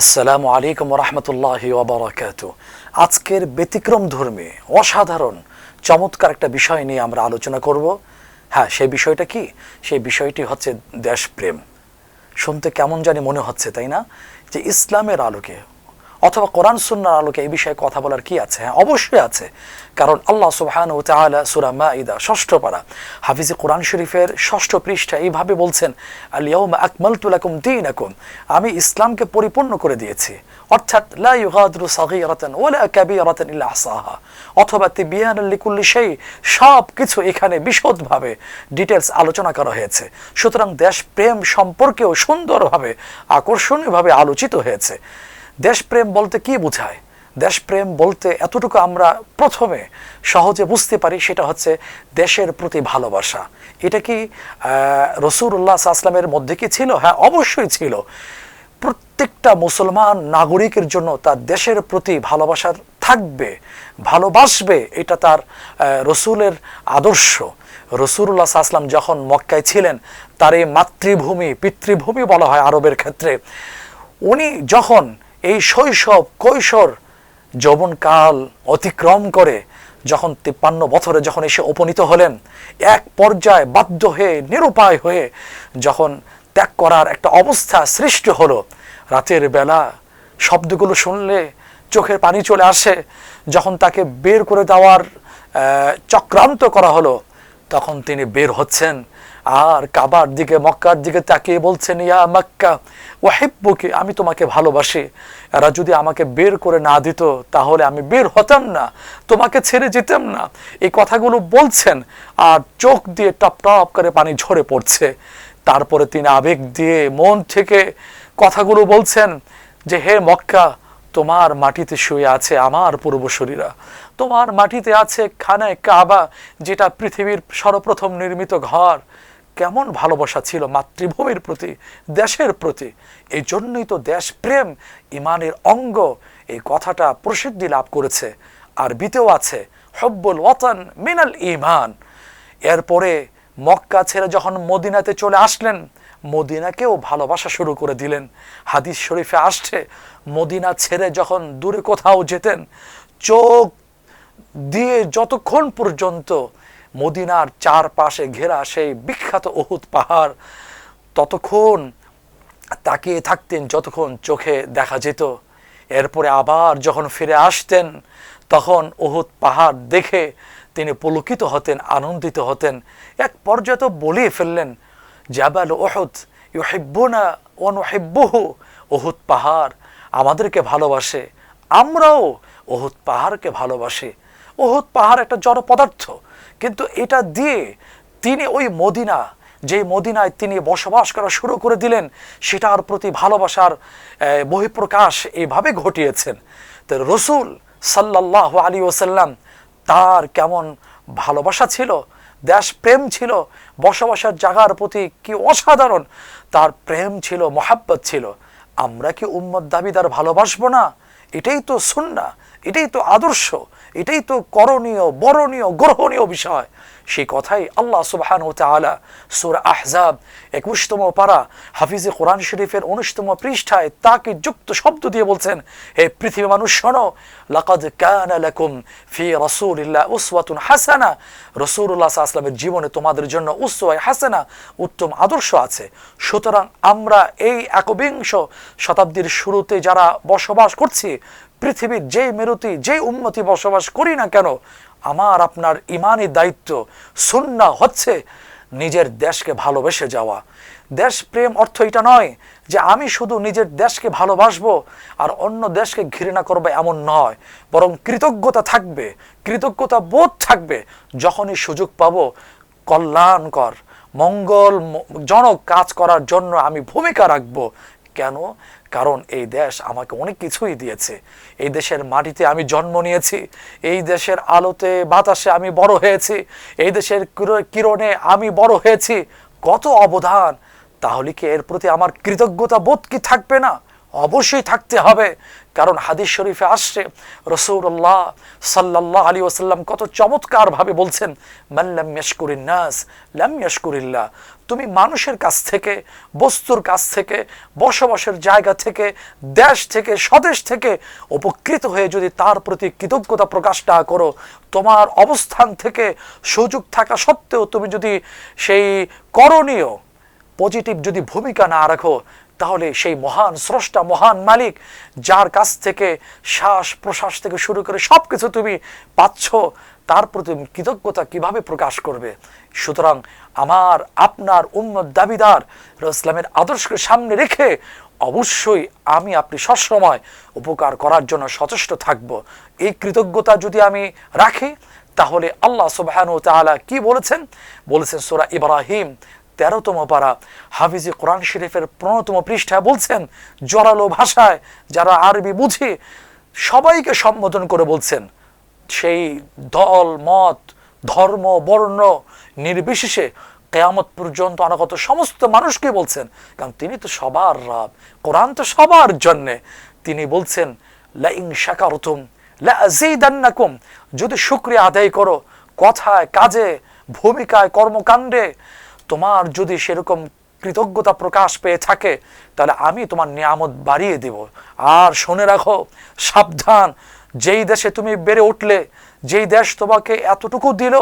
আসসালামু আলাইকুম রহমতুল্লাহ ওবরাকাত আজকের ব্যতিক্রম ধর্মে, অসাধারণ, চমৎকার একটা বিষয় নিয়ে আমরা আলোচনা করব। হ্যাঁ সেই বিষয়টা কি? সেই বিষয়টি হচ্ছে দেশপ্রেম। শুনতে কেমন জানি মনে হচ্ছে, তাই না? যে ইসলামের আলোকে অথবা কোরআন সুন্নার আলোকে এই বিষয়ে কথা বলার কি আছে? হ্যাঁ অবশ্যই আছে। কারণ আল্লাহ সুবহান ও তাআলা সূরা মাঈদা, ষষ্ঠ পারা, হাফিজে কোরআন শরীফের ষষ্ঠ পৃষ্ঠা এইভাবে বলছেন আলিয়াউমা আকমালতু লাকুম দীনাকুম আমি ইসলামকে পরিপূর্ণ করে দিয়েছি অর্থাৎ, লা ইল্লা অথবা তিবিয়ানাল লিকুল্লি সেই সব কিছু এখানে বিশদভাবে ডিটেলস আলোচনা করা হয়েছে। সুতরাং দেশপ্রেম সম্পর্কেও সুন্দরভাবে, আকর্ষণীয়ভাবে আলোচিত হয়েছে। দেশপ্রেম বলতে কি বোঝায়? দেশপ্রেম বলতে এতটুকু আমরা প্রথমে সহজে বুঝতে পারি, সেটা হচ্ছে দেশের প্রতি ভালোবাসা। এটা কি রসুল্লাহ আসলামের মধ্যে কি ছিল? হ্যাঁ অবশ্যই ছিল। প্রত্যেকটা মুসলমান নাগরিকের জন্য তার দেশের প্রতি ভালোবাসার থাকবে, ভালোবাসবে, এটা তার রসুলের আদর্শ। রসুল্লাহ আসলাম যখন মক্কায় ছিলেন, তার এই মাতৃভূমি, পিতৃভূমি বলা হয় আরবের ক্ষেত্রে, উনি যখন এই শৈশব, কৈশোর যৌবনকাল অতিক্রম করে যখন তিপ্পান্ন বছরে যখন এসে উপনীত হলেন, এক পর্যায়ে বাধ্য হয়ে, নিরুপায় হয়ে যখন ত্যাগ করার একটা অবস্থা সৃষ্টি হলো, রাতের বেলা শব্দগুলো শুনলে চোখের পানি চলে আসে, যখন তাকে বের করে দেওয়ার চক্রান্ত করা হলো, তখন তিনি বের হচ্ছেন। আর কাবার দিকে, মক্কার দিকে তাকিয়ে বলছেন, ইয়া মক্কা ওয়াহিব্বুকে আমি তোমাকে ভালোবাসি। এরা যদি আমাকে বের করে না দিত, তাহলে আমি বের হতাম না, তোমাকে ছেড়ে যেতাম না। এই কথাগুলো বলছেন আর চোখ দিয়ে টপ টপ করে পানি ঝরে পড়ছে। তারপরে তিনি আবেগ দিয়ে মন থেকে কথাগুলো বলছেন যে, হে মক্কা, তোমার মাটিতে শুয়ে আছে আমার পূর্বশরীরা। তোমার মাটিতে আছে খানায় কাবা, যেটা পৃথিবীর সর্বপ্রথম নির্মিত ঘর। কেমন ভালোবাসা ছিল মাতৃভূমির প্রতি, দেশের প্রতি। এই জন্যই তো দেশপ্রেম ইমানের অঙ্গ। এই কথাটা প্রসিদ্ধি লাভ করেছে আর বিতেও আছে, হব্বুল ওয়াতান মিনাল ইমান এরপরে মক্কা ছেড়ে যখন মদিনাতে চলে আসলেন, মদিনাকেও ভালোবাসা শুরু করে দিলেন। হাদিস শরীফে আসছে, মদিনা ছেড়ে যখন দূরে কোথাও যেতেন, চোখ দিয়ে যতক্ষণ পর্যন্ত মদিনার চারপাশে ঘেরা সেই বিখ্যাত অহুত পাহাড়, ততক্ষণ তাকিয়ে থাকতেন যতক্ষণ চোখে দেখা যেত। এরপরে আবার যখন ফিরে আসতেন, তখন অহুত পাহাড় দেখে তিনি পুলকিত হতেন, আনন্দিত হতেন। এক পর্যায়ে তো বলিয়ে ফেললেন, জাবাল ওহুদ ইউহিব্বুনা ওয়ানুহিব্বুহু ওহুদ পাহাড় আমাদেরকে ভালোবাসে, আমরাও ওহুদ পাহাড়কে ভালোবাসি। ওহুদ পাহাড় একটা জড় পদার্থ কিন্তু এটা দিয়ে তিনি ওই মদিনা যে মদিনায় তিনি বসবাস করা শুরু করে দিলেন, সেটার প্রতি ভালোবাসার বহিঃপ্রকাশ এভাবে ঘটিয়েছেন। তো রসুল সাল্লাহ আলী ওসাল্লাম তার কেমন ভালোবাসা ছিল দেশ প্রেম ছিল, বসবাসের জায়গার প্রতি কি অসাধারণ, তার প্রেম ছিল, মহাব্বত ছিল, আমরা কি উম্মদ দাবিদার ভালোবাসবো না? এটাই তো সুন্না এটাই তো আদর্শ, এটাই তো করণীয়, বরণীয়, গ্রহণীয় বিষয়। সেই কথাই আল্লাহ সুবহান ও তালা সুর আহজাব একুশতম পারা হাফিজে কোরআন শরীফের উনিশতম পৃষ্ঠায় তাকে যুক্ত শব্দ দিয়ে বলছেন, হে পৃথিবী মানুষ, শোনো, লাকাদ কানা লাকুম ফি রাসূলিল্লাহ উসওয়াতুন হাসানা। রাসূলুল্লাহ সাল্লামের জীবনে তোমাদের জন্য উসওয়া হাসানা উত্তম আদর্শ আছে। সুতরাং আমরা এই একবিংশ শতাব্দীর শুরুতে যারা বসবাস করছি পৃথিবীর যেই মেরুতি, যেই উন্নতি বসবাস করি না কেন, আমার, আপনার ইমানি দায়িত্ব, সুন্না হচ্ছে নিজের দেশকে ভালোবেসে যাওয়া। দেশ প্রেম অর্থ এটা নয় যে আমি শুধু নিজের দেশকে ভালোবাসবো আর অন্য দেশকে ঘৃণা করবে এমন নয়। বরং কৃতজ্ঞতা থাকবে, কৃতজ্ঞতা বোধ থাকবে, যখনই সুযোগ পাব, কল্যাণকর, মঙ্গল জনক কাজ করার জন্য আমি ভূমিকা রাখব। কেন? কারণ এই দেশ আমাকে অনেক কিছুই দিয়েছে। এই দেশের মাটিতে আমি জন্ম নিয়েছি, এই দেশের আলোতে, বাতাসে আমি বড় হয়েছি, এই দেশের কিরণে আমি বড় হয়েছি। কত অবদান! তাহলে কি এর প্রতি আমার কৃতজ্ঞতা বোধ কি থাকবে না? অবশ্যই থাকতে হবে। কারণ হাদিস শরীফে আসছে রসৌল্লাহ সাল্লাহ আলী ওসাল্লাম কত চমৎকারভাবে বলছেন মাল্লাম ইয়াশকুরিন নাস লাম ইয়াশকুরিল্লাহ। তুমি মানুষের কাছ থেকে, বস্তুর কাছ থেকে, বসবাসের জায়গা থেকে, দেশ থেকে, স্বদেশ থেকে উপকৃত হয়ে যদি তার প্রতি কৃতজ্ঞতা প্রকাশ না করো, তোমার অবস্থান থেকে সুযোগ থাকা সত্ত্বেও তুমি যদি সেই করণীয়, পজিটিভ যদি ভূমিকা না রাখো তাহলে সেই মহান স্রষ্টা, মহান মালিক, যার কাছ থেকে শ্বাস প্রশ্বাস থেকে শুরু করে সব কিছু তুমি পাচ্ছ, তার প্রতি কৃতজ্ঞতা কীভাবে প্রকাশ করবে? সুতরাং আমার, আপনার উন্মত দাবিদার ইসলামের আদর্শকে সামনে রেখে অবশ্যই আমি আপনি সবসময় উপকার করার জন্য সচেষ্ট থাকব। এই কৃতজ্ঞতা যদি আমি রাখি, তাহলে আল্লাহ সুবহান তাআলা কি বলেছেন? বলেছেন সোরা ইব্রাহিম তেরোতম পারা হাফিজি কোরআন শরীফের পনেরোতম পৃষ্ঠায় বলছেন জরালো ভাষায়, যারা আরবি বুঝে সবাইকে সম্বোধন করে বলছেন, সেই দল, মত, ধর্ম, বর্ণ নির্বিশেষে কেয়ামত পর্যন্ত অনাগত সমস্ত মানুষকে বলছেন, কারণ তিনি তো সবার রাব, কোরআন তো সবার জন্যে। তিনি বলছেন লা ইন শাকারতুম লা যদি শুক্রিয়া আদায় করো, কথায়, কাজে, ভূমিকায়, কর্মকাণ্ডে তোমার যদি সেরকম কৃতজ্ঞতা প্রকাশ পেয়ে থাকে, তাহলে আমি তোমার নিয়ামত বাড়িয়ে দেব। আর শুনে রাখো, সাবধান। যেই দেশে তুমি বেড়ে উঠলে, যেই দেশ তোমাকে এতটুকু দিল,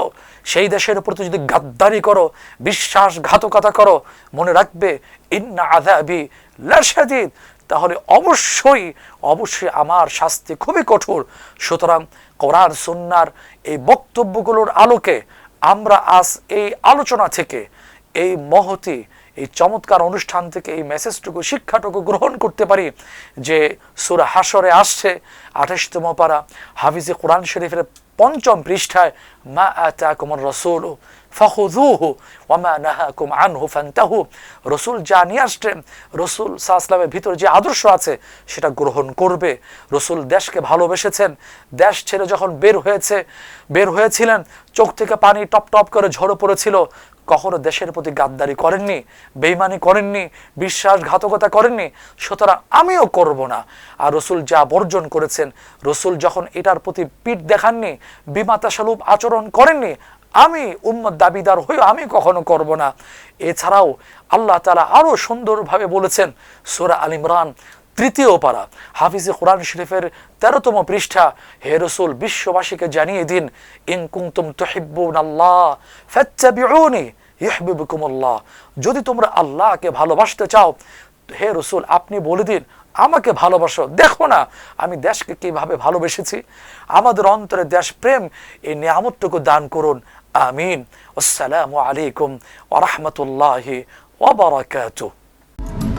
সেই দেশের প্রতি যদি গাদ্দারি করো, বিশ্বাসঘাতকতা করো, মনে রাখবে, ইন্না আদাবি লাশাদিদ। তাহলে অবশ্যই অবশ্যই আমার শাস্তি খুবই কঠোর। সুতরাং কোরআন সুন্নার এই বক্তব্যগুলোর আলোকে আমরা আজ এই আলোচনা থেকে এই মহতি, এই চমৎকার অনুষ্ঠান থেকে এই মেসেজটুকু শিক্ষাটুকু গ্রহণ করতে পারি যে সুরা হাসরে আসছে, আঠাশতম পারা, হাফিজে কোরআন শরীফের পঞ্চম পৃষ্ঠায়, মা আতাকুমুর রাসূল, ফাখুযুহু, ওয়া মা নাহাকুম আনহু, ফান্তাহু। রসুল যা নিয়ে আসছেন রসুল সাহসলামের ভিতর যে আদর্শ আছে, সেটা গ্রহণ করবে। রসুল দেশকে ভালোবেসেছেন, দেশ ছেড়ে যখন বের হয়েছে, বের হয়েছিলেন, চোখ থেকে পানি টপ টপ করে ঝরে পড়েছিল কখনো দেশের প্রতি গাদ্দারি করেননি, বেইমানি করেননি, বিশ্বাসঘাতকতা করেননি, সুতরাং আমিও করব না। আর রসুল যা বর্জন করেছেন, রসুল যখন এটার প্রতি পিঠ দেখাননি বিমাতাসালুপ আচরণ করেননি, আমি উম্মত দাবিদার হয়েও আমি কখনো করব না। এছাড়াও আল্লাহ তালা আরও সুন্দরভাবে বলেছেন, সুরা আল ইমরান তৃতীয় পারা। হাফিজে কোরআন শরীফের তেরোতম পৃষ্ঠা, হে রসুল, বিশ্ববাসীকে জানিয়ে দিন, ইন কুমতুম আল্লাহ যদি তোমরা আল্লাহকে ভালোবাসতে চাও, হে রসুল, আপনি বলে দিন, আমাকে ভালোবাসো। দেখো না, আমি দেশকে কীভাবে ভালোবেসেছি। আমাদের অন্তরে দেশ প্রেম এই নিয়ামতটুকু দান করুন। আমিন। আসসালামু আলাইকুম ওরহমতুল্লাহি ওবরাকাতুহ